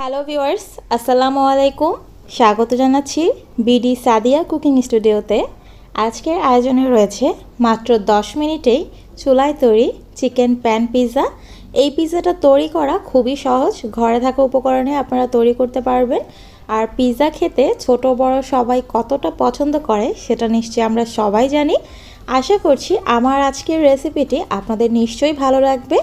Hello viewers আসসালামু আলাইকুম স্বাগত জানাচ্ছি বিডি সাদিয়া কুকিং স্টুডিওতে আজকের আয়োজনে রয়েছে মাত্র 10 মিনিটেই চুলায় তৈরি চিকেন প্যান পিৎজা এই পিৎজাটা তৈরি করা খুবই সহজ। ঘরে থাকা উপকরণে আপনারা তৈরি করতে পারবেন। আর পিৎজা খেতে ছোট, বড় সবাই কতটা পছন্দ করে সেটা নিশ্চয়ই আমরা সবাই জানি। আশা করছি আমার আজকের রেসিপিটি আপনাদের নিশ্চয়ই ভালো লাগবে।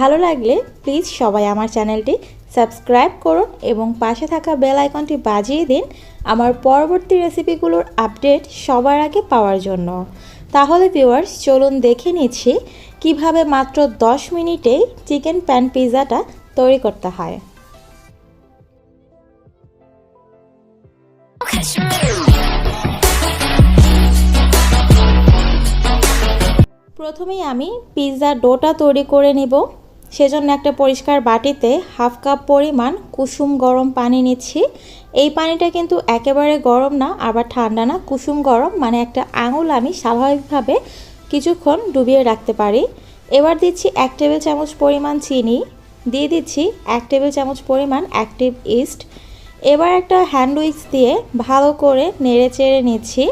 ভালো লাগলে প্লিজ সবাই আমার চ্যানেলটি সাবস্ক্রাইব করুন এবং পাশে থাকা বেল আইকনটি বাজিয়ে দিন আমার পরবর্তী রেসিপিগুলোর আপডেট সবার আগে পাওয়ার জন্য। তাহলে ভিউয়ার্স চলুন দেখে নিচ্ছি কীভাবে মাত্র 10 মিনিটেই চিকেন প্যান পিৎজাটা তৈরি করতে হয়। প্রথমেই আমি পিৎজার ডোটা তৈরি করে নেব। সেজন্য একটা পরিষ্কার বাটিতে হাফ কাপ পরিমাণ কুসুম গরম পানি নিচ্ছি। এই পানিটা কিন্তু একেবারে গরম না, আবার ঠান্ডা না। কুসুম গরম মানে একটা আঙুল আমি স্বাভাবিকভাবে কিছুক্ষণ ডুবিয়ে রাখতে পারি। এবার দিচ্ছি এক টেবিল চামচ পরিমাণ চিনি। দিয়ে দিচ্ছি এক টেবিল চামচ পরিমাণ অ্যাক্টিভ ইস্ট। এবার একটা হ্যান্ড উইক্স দিয়ে ভালো করে নেড়ে চেড়ে নিচ্ছি।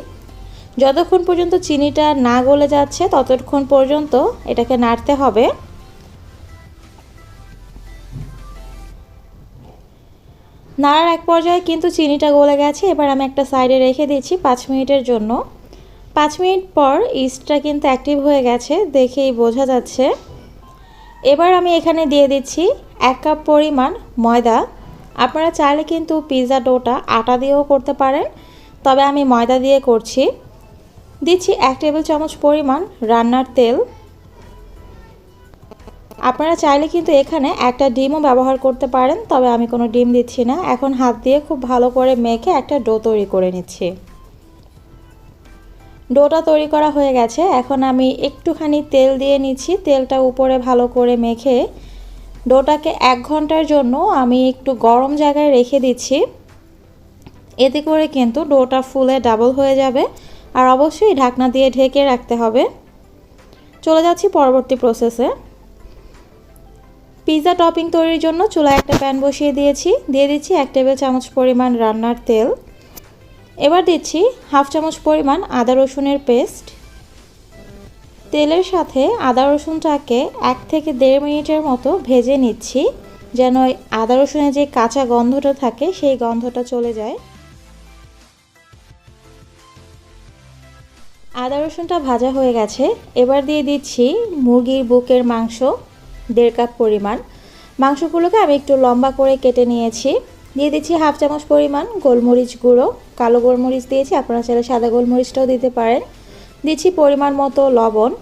যতক্ষণ পর্যন্ত চিনিটা না গলে যাচ্ছে, ততক্ষণ পর্যন্ত এটাকে নাড়তে হবে। নাড়ার এক পর্যায়ে কিন্তু চিনিটা গলে গেছে। এবার আমি একটা সাইডে রেখে দিচ্ছি পাঁচ মিনিটের জন্য। পাঁচ মিনিট পর ইস্টটা কিন্তু অ্যাক্টিভ হয়ে গেছে, দেখেই বোঝা যাচ্ছে। এবার আমি এখানে দিয়ে দিচ্ছি এক কাপ পরিমাণ ময়দা। আপনারা চাইলে কিন্তু পিৎজা ডোটা আটা দিয়েও করতে পারেন, তবে আমি ময়দা দিয়ে করছি। দিচ্ছি এক টেবিল চামচ পরিমাণ রান্নার তেল। আপনারা চাইলে কিন্তু এখানে একটা ডিমও ব্যবহার করতে পারেন, তবে আমি কোনো ডিম দিচ্ছি না। এখন হাত দিয়ে খুব ভালো করে মেখে একটা ডো তৈরি করে নিচ্ছি। ডোটা তৈরি করা হয়ে গেছে। এখন আমি একটুখানি তেল দিয়ে নিচ্ছি। তেলটা উপরে ভালো করে মেখে ডোটাকে এক ঘণ্টার জন্য আমি একটু গরম জায়গায় রেখে দিচ্ছি। এতে করে কিন্তু ডোটা ফুলে ডাবল হয়ে যাবে আর অবশ্যই ঢাকনা দিয়ে ঢেকে রাখতে হবে। চলে যাচ্ছি পরবর্তী প্রসেসে পিৎজা টপিং তৈরির জন্য চুলায় একটা প্যান বসিয়ে দিয়েছি। দিয়ে দিচ্ছি এক টেবিল চামচ পরিমাণ রান্নার তেল। এবার দিচ্ছি হাফ চামচ পরিমাণ আদা রসুনের পেস্ট। তেলের সাথে আদা রসুনটাকে এক থেকে দেড় মিনিটের মতো ভেজে নিচ্ছি, যেন আদা রসুনের যে কাঁচা গন্ধটা থাকে, সেই গন্ধটা চলে যায়। আদা রসুনটা ভাজা হয়ে গেছে। এবার দিয়ে দিচ্ছি মুরগির বুকের মাংস। দেড় কাপ পরিমাণ। মাংসগুলোকে আমি একটু লম্বা করে কেটে নিয়েছি। দিয়ে দিচ্ছি হাফ চামচ পরিমাণ গোলমরিচ গুঁড়ো। কালো গোলমরিচ দিয়েছি, আপনারা চাইলে সাদা গোলমরিচটাও দিতে পারেন। দিচ্ছি পরিমাণ মতো লবণ।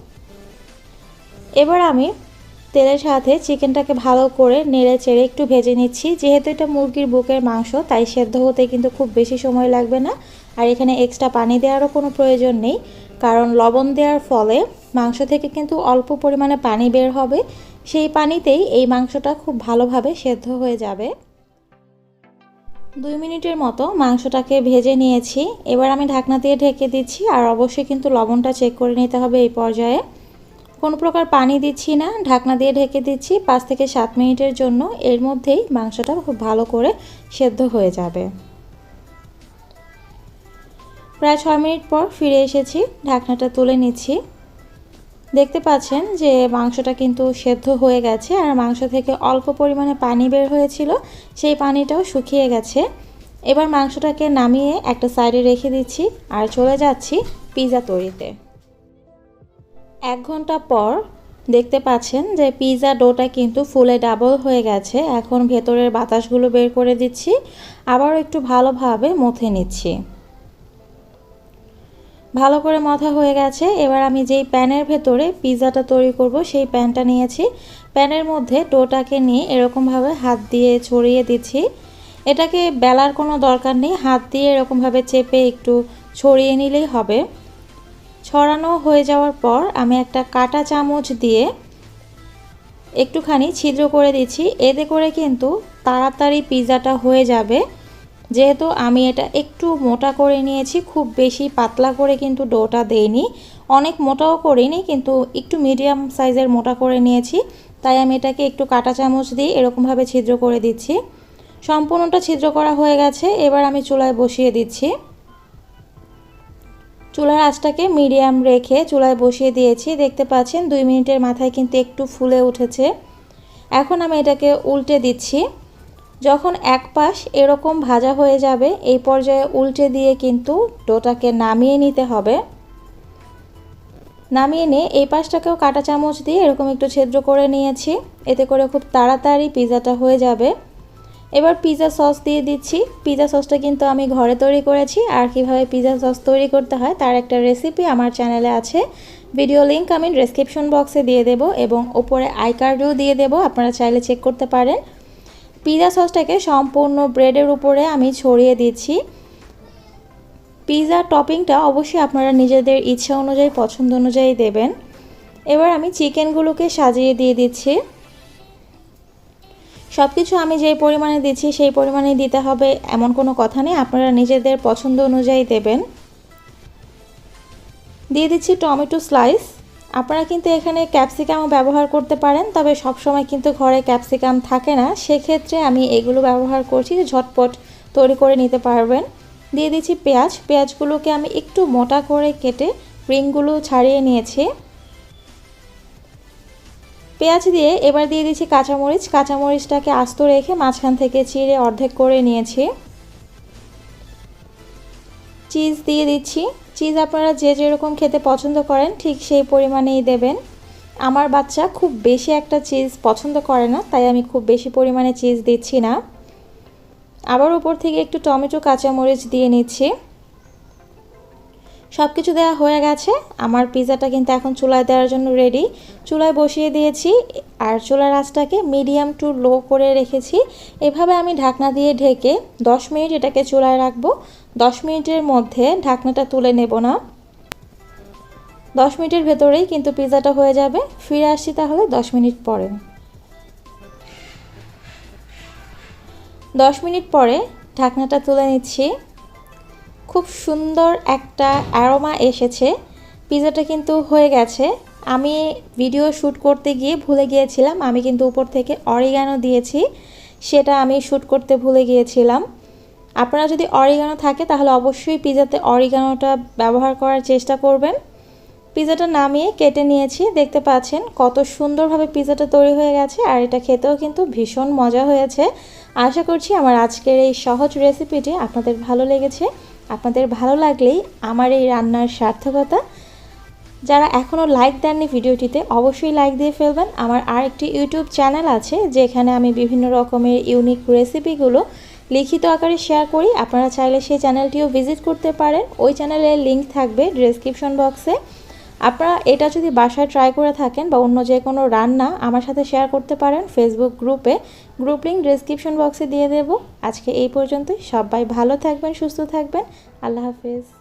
এবার আমি তেলের সাথে চিকেনটাকে ভালো করে নেড়ে চেড়ে একটু ভেজে নিচ্ছি। যেহেতু এটা মুরগির বুকের মাংস, তাই সেদ্ধ হতে কিন্তু খুব বেশি সময় লাগবে না। আর এখানে এক্সট্রা পানি দেওয়ারও কোনো প্রয়োজন নেই। কারণ লবণ দেওয়ার ফলে মাংস থেকে কিন্তু অল্প পরিমাণে পানি বের হবে। সেই পানিতেই এই মাংসটা খুব ভালোভাবে সেদ্ধ হয়ে যাবে। দুই মিনিটের মতো মাংসটাকে ভেজে নিয়েছি। এবার আমি ঢাকনা দিয়ে ঢেকে দিচ্ছি আর অবশ্যই কিন্তু লবণটা চেক করে নিতে হবে এই পর্যায়ে। কোনো প্রকার পানি দিচ্ছি না, ঢাকনা দিয়ে ঢেকে দিচ্ছি। পাঁচ থেকে সাত মিনিটের জন্য এর মধ্যেই মাংসটা খুব ভালো করে সেদ্ধ হয়ে যাবে। প্রায় ছয় মিনিট পর ফিরে এসেছি, ঢাকনাটা তুলে নিচ্ছি। দেখতে পাচ্ছেন যে মাংসটা কিন্তু সেদ্ধ হয়ে গেছে আর মাংস থেকে অল্প পরিমাণে পানি বের হয়েছিল, সেই পানিটাও শুকিয়ে গেছে। এবার মাংসটাকে নামিয়ে একটা সাইডে রেখে দিচ্ছি আর চলে যাচ্ছি পিৎজা তৈরিতে। এক ঘণ্টা পর দেখতে পাচ্ছেন যে পিৎজা ডোটা কিন্তু ফুলে ডাবল হয়ে গেছে। এখন ভেতরের বাতাসগুলো বের করে দিচ্ছি, আবারও একটু ভালোভাবে মথে নিচ্ছি। ভালো করে মাথা হয়ে গেছে। এবার আমি যেই প্যানের ভেতরে পিৎজাটা তৈরি করব, সেই প্যানটা নিয়েছি। প্যানের মধ্যে ডোটাকে নিয়ে এরকমভাবে হাত দিয়ে ছড়িয়ে দিচ্ছি। এটাকে বেলার কোনো দরকার নেই, হাত দিয়ে এরকমভাবে চেপে একটু ছড়িয়ে নিলেই হবে। ছড়ানো হয়ে যাওয়ার পর আমি একটা কাটা চামচ দিয়ে একটুখানি ছিদ্র করে দিচ্ছি। এতে করে কিন্তু তাড়াতাড়ি পিৎজাটা হয়ে যাবে। যেহেতু আমি এটা একটু মোটা করে নিয়েছি, খুব বেশি পাতলা করে কিন্তু ডোটা দেইনি। অনেক মোটাও করিনি, কিন্তু একটু মিডিয়াম সাইজের মোটা করে নিয়েছি। তাই আমি এটাকে একটু কাটা চামচ দিয়ে এরকমভাবে ছিদ্র করে দিচ্ছি। সম্পূর্ণটা ছিদ্র করা হয়ে গেছে, এবার আমি চুলায় বসিয়ে দিচ্ছি। চুলার আঁচটাকে মিডিয়াম রেখে চুলায় বসিয়ে দিয়েছি। দেখতে পাচ্ছেন, দুই মিনিটের মাথায় কিন্তু একটু ফুলে উঠেছে। এখন আমি এটাকে উল্টে দিচ্ছি। যখন এক পাশ এরকম ভাজা হয়ে যাবে, এই পর্যায়ে উল্টে দিয়ে কিন্তু ডোটাকে নামিয়ে নিতে হবে। নামিয়ে নিয়ে এই পাশটাকেও কাটা চামচ দিয়ে এরকম একটু ছেদ্র করে নিয়েছি। এতে করে খুব তাড়াতাড়ি পিৎজাটা হয়ে যাবে। এবার পিৎজা সস দিয়ে দিচ্ছি। পিৎজা সসটা কিন্তু আমি ঘরে তৈরি করেছি। আর কীভাবে পিৎজা সস তৈরি করতে হয় তার একটা রেসিপি আমার চ্যানেলে আছে। ভিডিও লিঙ্ক আমি ডেসক্রিপশন বক্সে দিয়ে দেব এবং ওপরে আই কার্ডও দিয়ে দেব। আপনারা চাইলে চেক করতে পারেন। পিৎজা সসটাকে সম্পূর্ণ ব্রেডের উপরে আমি ছড়িয়ে দিচ্ছি। পিৎজা টপিংটা অবশ্যই আপনারা নিজেদের ইচ্ছা অনুযায়ী, পছন্দ অনুযায়ী দেবেন। এবার আমি চিকেনগুলোকে সাজিয়ে দিয়ে দিচ্ছি। সব কিছু আমি যেই পরিমাণে দিচ্ছি, সেই পরিমাণে দিতে হবে, এমন কোনো কথা নেই, আপনারা নিজেদের পছন্দ অনুযায়ী দেবেন। দিয়ে দিচ্ছি টমেটো স্লাইস। আপনারা কিন্তু এখানে ক্যাপসিকামও ব্যবহার করতে পারেন, তবে সব সময় কিন্তু ঘরে ক্যাপসিকাম থাকে না। সেক্ষেত্রে আমি এগুলো ব্যবহার করছি, ঝটপট তৈরি করে নিতে পারবেন। দিয়ে দিচ্ছি পেঁয়াজ। পেঁয়াজগুলোকে আমি একটু মোটা করে কেটে রিংগুলো ছাড়িয়ে নিয়েছি। পেঁয়াজ দিয়ে এবার দিয়ে দিচ্ছি কাঁচামরিচ। কাঁচামরিচটাকে আস্ত রেখে মাঝখান থেকে চিড়ে অর্ধেক করে নিয়েছি। চিজ দিয়ে দিচ্ছি। চিজ আপনারা যে যেরকম খেতে পছন্দ করেন, ঠিক সেই পরিমাণেই দেবেন। আমার বাচ্চা খুব বেশি একটা চিজ পছন্দ করে না, তাই আমি খুব বেশি পরিমাণে চিজ দিচ্ছি না। আবার উপর থেকে একটু টমেটো, কাঁচামরিচ দিয়ে নিচ্ছি। সব কিছু দেওয়া হয়ে গেছে। আমার পিৎজাটা কিন্তু এখন চুলায় দেওয়ার জন্য রেডি চুলায় বসিয়ে দিয়েছি আর চুলার আঁচটাকে মিডিয়াম টু লো করে রেখেছি। এভাবে আমি ঢাকনা দিয়ে ঢেকে 10 মিনিট এটাকে চুলায় রাখব। 10 মিনিটের মধ্যে ঢাকনাটা তুলে নেব না। 10 মিনিটের ভেতরেই কিন্তু পিৎজাটা হয়ে যাবে। ফিরে আসছি তাহলে 10 মিনিট পরে। 10 মিনিট পরে ঢাকনাটা তুলে নিচ্ছি। খুব সুন্দর একটা অ্যারোমা এসেছে। পিৎজাটা কিন্তু হয়ে গেছে। আমি ভিডিও শ্যুট করতে গিয়ে ভুলে গিয়েছিলাম। আমি কিন্তু উপর থেকে অরিগানো দিয়েছি। সেটা আমি শ্যুট করতে ভুলে গিয়েছিলাম। আপনারা যদি অরিগানো থাকে, তাহলে অবশ্যই পিৎজাতে অরিগানোটা ব্যবহার করার চেষ্টা করবেন। পিৎজাটা নামিয়ে কেটে নিয়েছি। দেখতে পাচ্ছেন কত সুন্দরভাবে পিৎজাটা তৈরি হয়ে গেছে। আর এটা খেতেও কিন্তু ভীষণ মজা হয়েছে। আশা করছি আমার আজকের এই সহজ রেসিপিটি আপনাদের ভালো লেগেছে। আপনাদের ভালো লাগলেই আমার এই রান্নার সার্থকতা, যারা এখনও লাইক দেননি ভিডিওটিতে অবশ্যই লাইক দিয়ে ফেলবেন। আমার আরেকটি ইউটিউব চ্যানেল আছে, যেখানে আমি বিভিন্ন রকমের ইউনিক রেসিপিগুলো লিখিত আকারে শেয়ার করি। আপনারা চাইলে সেই চ্যানেলটিও ভিজিট করতে পারেন। ওই চ্যানেলের লিঙ্ক থাকবে ডিসক্রিপশন বক্সে আপনারা এটা যদি বাসায় ট্রাই করে থাকেন বা অন্য যে কোনো রান্না আমার সাথে শেয়ার করতে পারেন ফেসবুক গ্রুপে গ্রুপ লিঙ্ক ডিসক্রিপশন বক্সে দিয়ে দেব। আজকে এই পর্যন্তই। সবাই ভালো থাকবেন, সুস্থ থাকবেন। আল্লাহ হাফেজ।